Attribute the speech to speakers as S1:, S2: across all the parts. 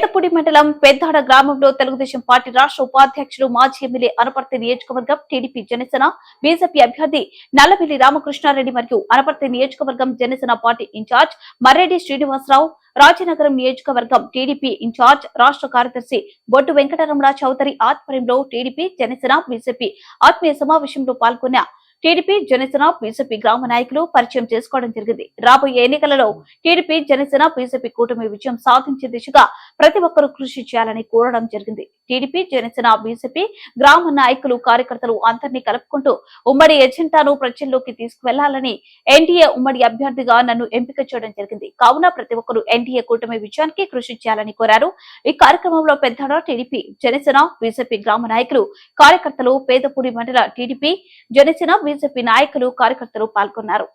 S1: పెదపూడి మండలం పెద్దాడ గ్రామంలో తెలుగుదేశం పార్టీ రాష్ట్ర ఉపాధ్యక్షులు మాజీ ఎమ్మెల్యే అనపర్తి నియోజకవర్గం టీడీపీ జనసేన బీజేపీ అభ్యర్థి నల్లవెల్లి రామకృష్ణారెడ్డి మరియు అనపర్తి నియోజకవర్గం జనసేన పార్టీ ఇన్ఛార్జ్ మర్రెడ్డి శ్రీనివాసరావు రాజనగరం నియోజకవర్గం టీడీపీ ఇన్ఛార్జ్ రాష్ట్ర కార్యదర్శి బొట్టు వెంకటరమణ చౌదరి ఆధ్వర్యంలో టీడీపీ జనసేన బీజేపీ ఆత్మీయ సమావేశంలో పాల్గొన్న టీడీపీ జనసేన బీజేపీ గ్రామ నాయకులు పరిచయం చేసుకోవడం జరిగింది. రాబోయే ఎన్నికలలో టీడీపీ జనసేన బీజేపీ కూటమి విజయం సాధించే దిశగా ప్రతి ఒక్కరూ కృషి చేయాలని కోరడం జరిగింది. టీడీపీ జనసేన బీజేపీ గ్రామ నాయకులు కార్యకర్తలు అందరినీ కలుపుకుంటూ ఉమ్మడి ఎజెండాను ప్రజల్లోకి తీసుకువెళ్ళాలని ఎన్డీఏ ఉమ్మడి అభ్యర్థిగా నన్ను ఎంపిక చేయడం జరిగింది. కావున ప్రతి ఒక్కరూ ఎన్డీఏ కూటమి విజయానికి కృషి చేయాలని కోరారు. ఈ కార్యక్రమంలో పెద్దడ టీడీపీ జనసేన బీజేపీ గ్రామ నాయకులు కార్యకర్తలు పేదపూడి మండల టీడీపీ జనసేన బీజేపీ నాయకులు కార్యకర్తలు పాల్గొన్నారు.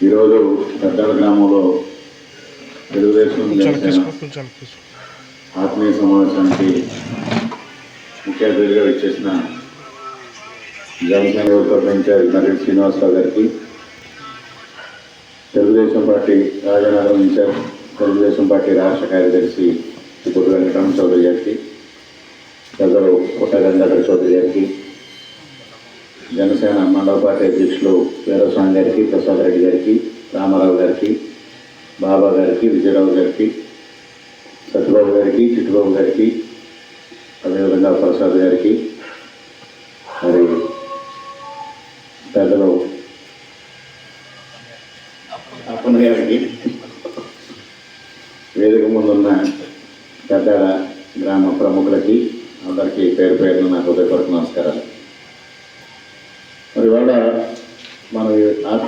S2: ఈరోజు పెద్దాల గ్రామంలో తెలుగుదేశం ఆత్మీయ సమావేశానికి ముఖ్య అతిథిగా వచ్చేసిన జనసేన యువత ఇన్ఛార్జ్ నరేష్ శ్రీనివాసరావు గారికి Telugu Desam party Rajanagaram incharge Telugu Desam party రాష్ట్ర కార్యదర్శి వెంకటరమణ చౌదరి గారికి పెద్దలు పుట్ట గంగాధర చౌదరి గారికి జనసేన మండల పార్టీ అధ్యక్షులు వీరస్వామి గారికి ప్రసాద్ రెడ్డి గారికి రామారావు గారికి బాబా గారికి విజయరావు గారికి సత్యబాబు గారికి చిట్టుబాబు గారికి అదేవిధంగా ప్రసాద్ గారికి మరి పెద్దలు అప్పన్న గారికి వేదిక ముందున్న పెద్ద గ్రామ ప్రముఖులకి అందరికీ పేరు పేరున నా హృదయపూర్వక నమస్కారాలు. మరి ఇవాళ మన ఆత్మ